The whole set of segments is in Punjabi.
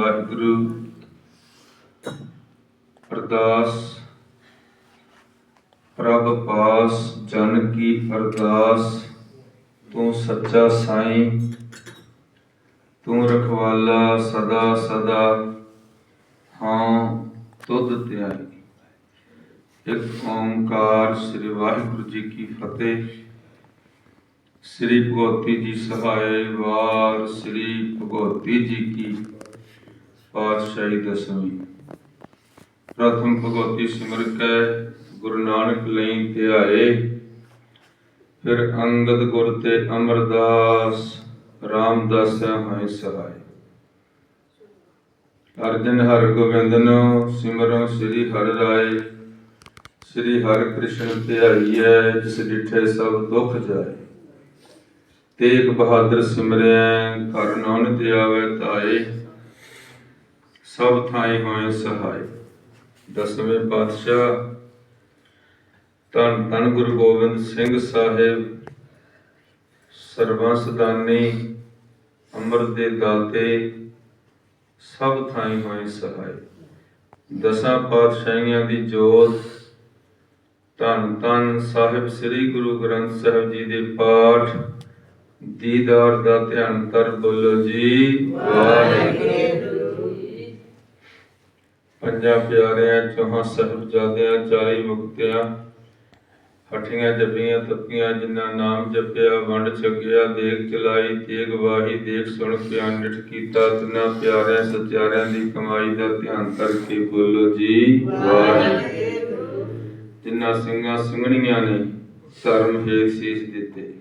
ਵਾਹਿਗੁਰੂ ਅਰਦਾਸ। ਪ੍ਰਭ ਪਾਸ ਜਨ ਕੀ ਅਰਦਾਸ, ਤੂੰ ਸੱਚਾ ਸਾਈਂ, ਤੂੰ ਰਖਵਾਲਾ ਸਦਾ ਸਦਾ, ਹਾਂ, ਤੁਧ ਧਿਆਈ ਇੱਕ ਓੰਕਾਰ ਸ੍ਰੀ ਵਾਹਿਗੁਰੂ ਜੀ ਕੀ ਫਤਿਹ। ਸ੍ਰੀ ਭਗਵਤੀ ਜੀ ਸਹਾਇ ਵਾਰ, ਸ੍ਰੀ ਭਗਵਤੀ ਜੀ ਕੀ ਪਾਤਸ਼ਾਹੀ ਦਸਵੀਂ। ਪ੍ਰਥਮ ਭਗਵਤੀ ਸਿਮਰ ਕੈ, ਗੁਰੂ ਨਾਨਕ ਲਈ ਧਿਆਏ। ਫਿਰ ਅੰਗਦ ਗੁਰ ਤੇ ਅਮਰਦਾਸ, ਰਾਮਦਾਸ ਹੈ ਸਹਾਇ ਅਰਜਨ ਹਰਿ ਗੋਬਿੰਦਨੋ, ਸਿਮਰੋ ਸ੍ਰੀ ਹਰਿ ਰਾਏ ਸ੍ਰੀ ਹਰਿ ਕ੍ਰਿਸ਼ਨ ਧਿਆਈਐ, ਜਿਸ ਡਿਠੇ ਸਭ ਦੁਖ ਜਾਏ। ਤੇਗ ਬਹਾਦਰ ਸਿਮਰਿਐ ਘਰ ਨਾਨਕ ਤੇ ਆਵੇ ਤਾਏ। ਸਭ ਥਾਈ ਹੋਏ ਸਹਾਈ। ਦਸਵੇਂ ਪਾਤਸ਼ਾਹ, ਧੰਨ ਧੰਨ ਗੁਰੂ ਗੋਬਿੰਦ ਸਿੰਘ ਸਾਹਿਬ ਸਰਬੰਸ ਦਾਨੀ ਅੰਮ੍ਰਿਤ ਦੇ ਦਾਤੇ ਸਭ ਥਾਈ ਹੋਏ ਸਹਾਈ। ਦਸਾਂ ਪਾਤਸ਼ਾਹੀਆਂ ਦੀ ਜੋਤ, ਧੰਨ ਧੰਨ ਸਾਹਿਬ ਸ੍ਰੀ ਗੁਰੂ ਗ੍ਰੰਥ ਸਾਹਿਬ ਜੀ ਦੇ ਪਾਠ, ਦੀਦਾਰ ਦਾ ਧਿਆਨ ਕਰ ਬੋਲੋ ਜੀ। ਵਾਹਿਗੁਰੂ। ਪੰਜਾਂ ਪਿਆਰਿਆਂ ਚੌਹਾਂ ਸਾਹਿਬਜ਼ਾਦਿਆਂ ਚਾਲੀ ਮੁਕਤਿਆਂ, ਹਠੀਆਂ ਜਪੀਆਂ ਤਪੀਆਂ, ਜਿਨ੍ਹਾਂ ਨਾਮ ਜਪਿਆ, ਵੰਡ ਛਕਿਆ ਦੇਖ ਚਲਾਈ, ਤੇਗ ਵਾਹੀ, ਦੇਖ ਸੁਣ ਕੇ ਅਨਿਠ ਕੀਤਾ, ਤਿਨਾਂ ਪਿਆਰਿਆਂ ਸਚਿਆਰਿਆਂ ਦੀ ਕਮਾਈ ਦਾ ਧਿਆਨ ਕਰਕੇ ਬੋਲੋ ਜੀ, ਵਾਹਿਗੁਰੂ। ਜਿਨ੍ਹਾਂ ਸਿੰਘਾਂ ਸਿੰਘਣੀਆਂ ਨੇ, ਧਰਮ ਹੇਤ ਸੀਸ ਦਿੱਤੇ।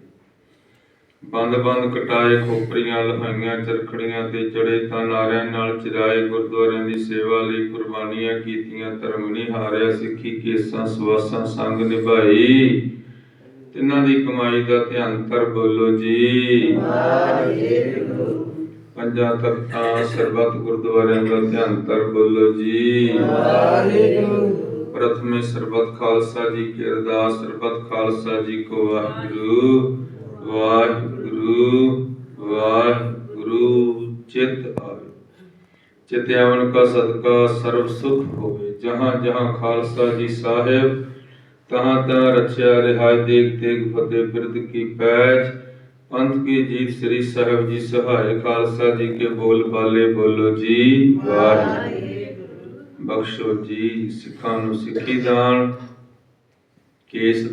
ਬੰਦ ਬੰਦ ਕਟਾਏ ਖੋਪਰੀਆਂ, ਲਹਾਈਆਂ ਚਰਖੜੀਆਂ ਤੇ ਚੜੇ ਤਾਂ ਨਾਰਿਆਂ ਨਾਲ ਚਿਰਾਏ ਗੁਰਦੁਆਰਿਆਂ ਦੀ ਸੇਵਾ ਲਈ ਕੁਰਬਾਨੀਆਂ ਕੀਤੀਆਂ, ਧਰਮ ਨਹੀਂ ਹਾਰਿਆ, ਸਿੱਖੀ ਕੇਸਾਂ, ਸਵਾਸਾਂ ਸੰਗ ਨਿਭਾਈ। ਤਿੰਨਾਂ ਦੀ ਕਮਾਈ ਦਾ ਧਿਆਨ ਕਰ ਬੋਲੋ ਜੀ। ਪੰਜਾਂ ਤਖਤਾਂ, ਸਰਬੱਤ ਗੁਰਦੁਆਰਿਆਂ ਦਾ ਧਿਆਨ ਕਰ ਬੋਲੋ ਜੀ। ਪ੍ਰਥਮੇ ਸਰਬਤ ਖਾਲਸਾ ਜੀ ਕੀ ਅਰਦਾਸ, ਸਰਬੱਤ ਖਾਲਸਾ ਜੀ ਕੋ ਵਾਹਿਗੁਰੂ। ਵਾਹਿਗੁਰੂ। ਵਾਹਿਗੁਰੂ, ਚਿਤ ਆਵੇ। ਚਿਤ ਕਾ ਸਦਕਾ ਸਰਬ ਸੁਖ ਹੋਵੇ। ਜਹਾਂ ਜਹਾਂ ਖਾਲਸਾ ਜੀ ਸਾਹਿਬ, ਤਹਾਂ ਤਹਾਂ ਰਚਿਆ ਰਿਹਾਇ ਦੇਖ ਦੇਖ ਫਤਿਹ ਬਿਰਦ ਕੀ ਪੈਜ। ਪੰਥ ਕੀ ਜੀਤ ਸ੍ਰੀ ਸਾਹਿਬ ਜੀ ਸਹਾਇ ਖਾਲਸਾ ਜੀ ਕੇ ਬੋਲ ਬਾਲੇ ਬੋਲੋ ਜੀ, ਵਾਹਿਗੁਰੂ। ਬਖਸ਼ੋ ਜੀ ਸਿੱਖਾਂ ਨੂੰ ਸਿੱਖੀ ਦਾਨ, ਕੇਸ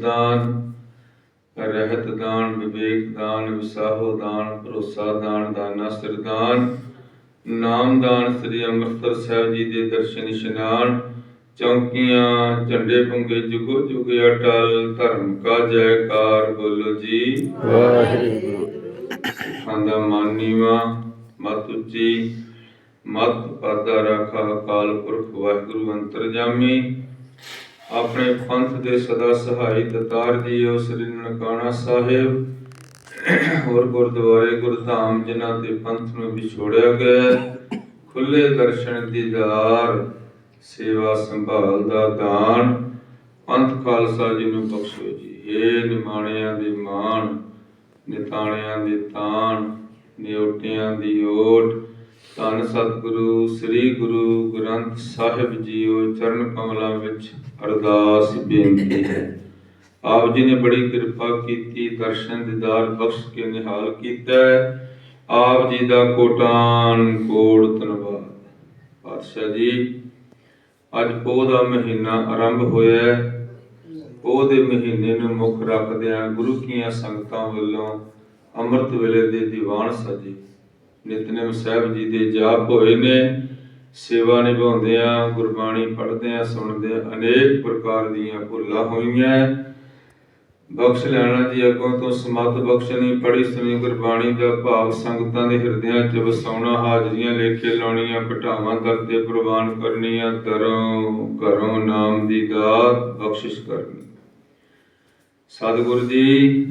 ਰਹਿਤ ਦਾਨ ਵਿਵੇਕ ਦਾਨ ਵਿਸਾਹੋ ਦਾਨ ਭਰੋਸਾ ਦਾਨ ਦਾਨਾ ਸਰਦਾਨ ਨਾਮ ਦਾਨ ਸ੍ਰੀ ਅੰਮ੍ਰਿਤਸਰ ਸਾਹਿਬ ਜੀ ਦੇ ਦਰਸ਼ਨ ਇਸ਼ਨਾਨ। ਚੌਂਕੀਆਂ ਝੰਡੇ ਪੁੰਗੇ ਜੁਗੋ ਜੁਗ ਅਟਲ ਧਰਮ ਕਾ ਜੈਕਾਰ ਬੋਲੋ ਜੀ। ਵਾਹਿਗੁਰੂ। ਸਿੱਖਾਂ ਦਾ ਮਨ ਨੀਵਾਂ ਮਤ ਉੱਚੀ। ਮਤ ਪਾਦਾ ਰਾਖਾ ਅਕਾਲ ਪੁਰਖ ਵਾਹਿਗੁਰੂ ਅੰਤਰਜਾਮੀ ਆਪਣੇ ਪੰਥ ਦੇ ਸਦਾ ਸਹਾਈ ਦਤਾਰ ਜੀ ਸ੍ਰੀ ਨਨਕਾਣਾ ਸਾਹਿਬ। ਹੋਰ ਗੁਰਦੁਆਰੇ ਗੁਰਧਾਮ, ਜਿਨ੍ਹਾਂ ਦੇ ਪੰਥ ਨੂੰ ਵਿਛੋੜਿਆ ਗਿਆ ਖੁੱਲੇ ਦਰਸ਼ਨ ਦੀਦਾਰ ਸੇਵਾ ਸੰਭਾਲ ਦਾ ਦਾਨ। ਪੰਥ ਖਾਲਸਾ ਜੀ ਨੂੰ ਬਖਸ਼ੋ ਜੀ। ਏ ਨਿਮਾਣਿਆਂ ਦੇ ਮਾਣ, ਨਿਤਾਣਿਆਂ ਦੇ ਤਾਣ, ਨਿਉਟਿਆਂ ਦੀ ਓਟ। ਧੰਨ ਸਤਿਗੁਰੂ, ਸ੍ਰੀ ਗੁਰੂ ਗ੍ਰੰਥ ਸਾਹਿਬ ਜੀਓ, ਚਰਨ ਕਮਲਾਂ ਵਿੱਚ ਅਰਦਾਸ ਬੇਨਤੀ ਹੈ। ਆਪ ਜੀ ਨੇ ਬੜੀ ਕਿਰਪਾ ਕੀਤੀ, ਦਰਸ਼ਨ ਦੀਦਾਰ ਬਖਸ਼ ਕੇ ਨਿਹਾਲ ਕੀਤਾ ਆਪ ਜੀ ਦਾ ਕੋਟਾਨ ਕੋਟ ਧੰਨਵਾਦ। ਪਾਤਸ਼ਾਹ ਜੀ, ਅੱਜ ਪੋਹ ਦਾ ਮਹੀਨਾ ਆਰੰਭ ਹੋਇਆ ਹੈ। ਪੋਹ ਦੇ ਮਹੀਨੇ ਨੂੰ ਮੁੱਖ ਰੱਖਦਿਆਂ ਗੁਰੂ ਕੀਆਂ ਸੰਗਤਾਂ ਵੱਲੋਂ ਅੰਮ੍ਰਿਤ ਵੇਲੇ ਦੇ ਦੀਵਾਨ ਸਜੇ ਨਿਤਨੇਮ ਸਾਹਿਬ ਜੀ ਦੇ ਜਾਪ ਹੋਏ ਨੇ, ਸੇਵਾ ਨਿਭਾਉਂਦਿਆਂ, ਗੁਰਬਾਣੀ ਪੜ੍ਹਦਿਆਂ, ਸੁਣਦਿਆਂ ਅਨੇਕ ਪ੍ਰਕਾਰ ਦੀਆਂ ਭੁੱਲਾਂ ਹੋਈਆਂ। ਬਖਸ਼ ਲੈਣਾ ਜੀ ਅੱਗੋਂ ਤੋਂ, ਸਮਤ ਬਖਸ਼ਣੀ ਪੜੀ ਸੁਣੀ ਗੁਰਬਾਣੀ ਦਾ ਭਾਵ ਸੰਗਤਾਂ ਦੇ ਹਿਰਦਿਆਂ 'ਚ ਵਸਾਉਣਾ, ਹਾਜ਼ਰੀਆਂ ਲੇਖੇ ਲਾਉਣੀਆਂ ਘਟਾਵਾਂ ਦਰ ਤੇ ਪ੍ਰਵਾਨ ਕਰਨੀਆਂ ਦਰੋਂ ਘਰੋਂ ਨਾਮ ਦੀ ਦਾਤ ਬਖਸ਼ਿਸ਼ ਕਰਨੀ। ਸਤਿਗੁਰੂ ਜੀ,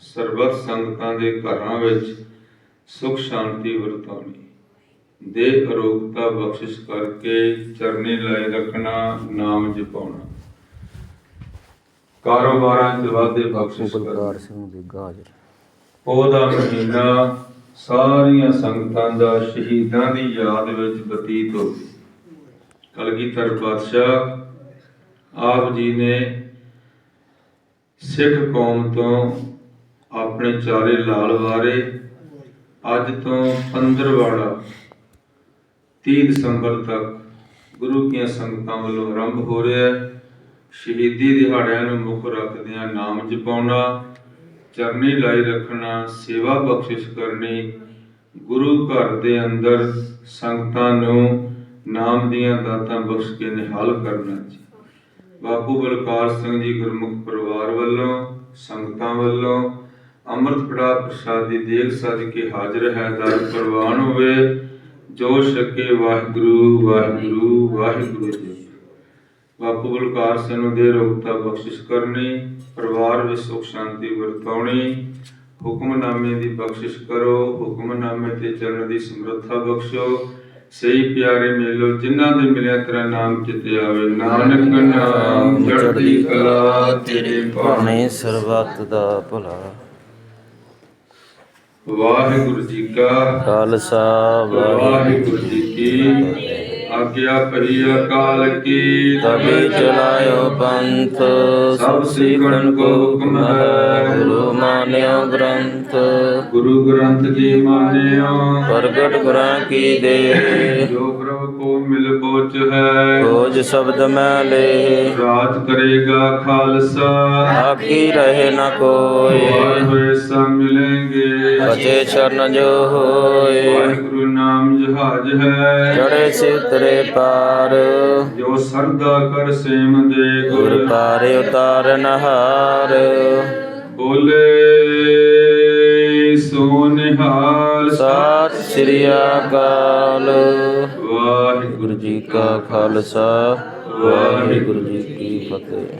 ਸਰਬਤ ਸੰਗਤਾਂ ਦੇ ਘਰਾਂ ਵਿੱਚ ਸੁਖ ਸ਼ਾਂਤੀ ਵਰਤਾਉਣੀ। ਦੇ ਅਰੋਗਤਾ ਬਖਸ਼ਿਸ਼ ਕਰਕੇ ਚਰਨੀ ਲਾਏ ਰੱਖਣਾ ਨਾਮ ਜਪਾਉਣਾ। ਕਾਰੋਬਾਰਾਂ 'ਚ ਵਾਧੇ ਬਖਸ਼ਿਸ਼ ਕਰਨਾ। ਸਿੰਘ ਦੀ ਗਾਜਰ ਉਹਦਾ ਮਹੀਨਾ ਸਾਰੀਆਂ ਸੰਗਤਾਂ ਦਾ ਸ਼ਹੀਦਾਂ ਦੀ ਯਾਦ ਵਿੱਚ ਬਤੀਤ ਹੋ ਕਲਗੀਧਰ ਪਾਤਸ਼ਾਹ ਆਪ ਜੀ ਨੇ ਸਿੱਖ ਕੌਮ ਤੋਂ ਆਪਣੇ ਚਾਰੇ ਲਾਲ ਵਾਰੇ ਅੱਜ ਤੋਂ ਪੰਦਰਵਾੜਾ 30 ਦਸੰਬਰ ਤੱਕ ਗੁਰੂ ਕੀਆਂ ਸੰਗਤਾਂ ਵੱਲੋਂ ਆਰੰਭ ਹੋ ਰਿਹਾ ਹੈ। ਸ਼ਹੀਦੀ ਦਿਹਾੜਿਆਂ ਨੂੰ ਮੁੱਖ ਰੱਖਦਿਆਂ ਨਾਮ ਜਪਾਉਣਾ, ਚਰਨੀ ਲਾਈ ਰੱਖਣਾ, ਸੇਵਾ ਬਖਸ਼ਿਸ਼ ਕਰਨੀ, ਗੁਰੂ ਘਰ ਦੇ ਅੰਦਰ ਸੰਗਤਾਂ ਨੂੰ ਨਾਮ ਦੀਆਂ ਦਾਤਾਂ ਬਖਸ਼ ਕੇ ਨਿਹਾਲ ਕਰਨਾ ਜੀ। ਬਾਪੂ ਬਲਕਾਰ ਸਿੰਘ ਜੀ ਗੁਰਮੁਖ ਪਰਿਵਾਰ ਵੱਲੋਂ, ਸੰਗਤਾਂ ਵੱਲੋਂ ਅੰਮ੍ਰਿਤ ਕੜਾ ਪ੍ਰਸ਼ਾਦੀ ਦੇਗ ਸਜ ਕੇ ਹਾਜ਼ਰ ਹੈ। ਦਰ ਪ੍ਰਵਾਨ ਹੋਵੇ, ਜੋ ਛਕੇ ਵਾਹਿਗੁਰੂ ਵਾਹਿਗੁਰੂ ਵਾਹਿਗੁਰੂ ਜੀ। ਬਾਪੂ ਬਲਕਾਰ ਸਿੰਘ ਦੇ ਰੋਗਤਾ ਬਖਸ਼ਿਸ਼ ਕਰਨੀ, ਪਰਿਵਾਰ ਵਿੱਚ ਸੁਖ ਸ਼ਾਂਤੀ ਵਰਤਾਉਣੀ। ਹੁਕਮਨਾਮੇ ਦੀ ਬਖਸ਼ਿਸ਼ ਕਰੋ, ਹੁਕਮਨਾਮੇ ਤੇ ਚੱਲਣ ਦੀ ਸਮਰੱਥਾ ਬਖਸ਼ੋ। ਸਹੀ ਪਿਆਰੇ ਮਿਲੋ, ਜਿਨ੍ਹਾਂ ਦੇ ਮਿਲਿਆ ਤੇਰਾ ਨਾਮ ਚਿਤੇ ਆਵੇ। ਨਾਨਕ ਨਾਮ, ਚੜ੍ਹਦੀ ਕਲਾ ਤੇਰੇ ਭਾਣੇ ਸਰਬੱਤ ਦਾ ਭਲਾ। ਵਾਹਿਗੁਰੂ ਜੀ ਕਾ ਖਾਲਸਾ ਵਾਹਿਗੁਰੂ ਜੀ ਕੀ ਆਗਿਆ ਪਰੀ ਅਕਾਲ ਕੀ ਤਬੇ ਚਲਾਇਓ ਪੰਥ ਸਭ ਸਿੱਖਣ ਕੋ ਹੁਕਮ ਹੈ। ਗੁਰੂ ਮਾਨਿਓ ਗ੍ਰੰਥ। ਗੁਰੂ ਗ੍ਰੰਥ ਜੀ ਮਾਨਿਓ। ਪ੍ਰਗਟ ਕਰਾਂ ਕੀ ਦੇ। ਜੋ ਪ੍ਰਭ ਕੋ ਮਿਲ ਬੋਚ ਹੈ। ਖੋਜ ਸ਼ਬਦ ਮੈਂ ਲੇ। ਰਾਜ ਕਰੇਗਾ ਖਾਲਸਾ। ਆਕੀ ਰਹੇ ਨ ਕੋਈ। ਹੋਏ ਸਭ ਮਿਲेंगे ਬਚੇ ਚਰਨ ਜੋ ਹੋਏ। ਵਾਹਿਗੁਰੂ ਨਾਮ ਜਹਾਜ ਹੈ। ਚੜੇ ਸਿਤਰੇ ਪਾਰ। ਜੋ ਸਰਦਾ ਕਰ ਸੇਮ ਦੇ ਗੁਰ। ਪਾਰੇ ਉਤਾਰਨ ਹਾਰ ਬੋਲੇ ਸੋ ਨਿਹਾਲ ਸਤਿ ਸ੍ਰੀ ਅਕਾਲ। ਵਾਹਿਗੁਰੂ ਗੁਰੂ ਜੀ ਕਾ ਖਾਲਸਾ। ਵਾਹਿਗੁਰੂ ਜੀ ਕੀ ਫਤਿਹ।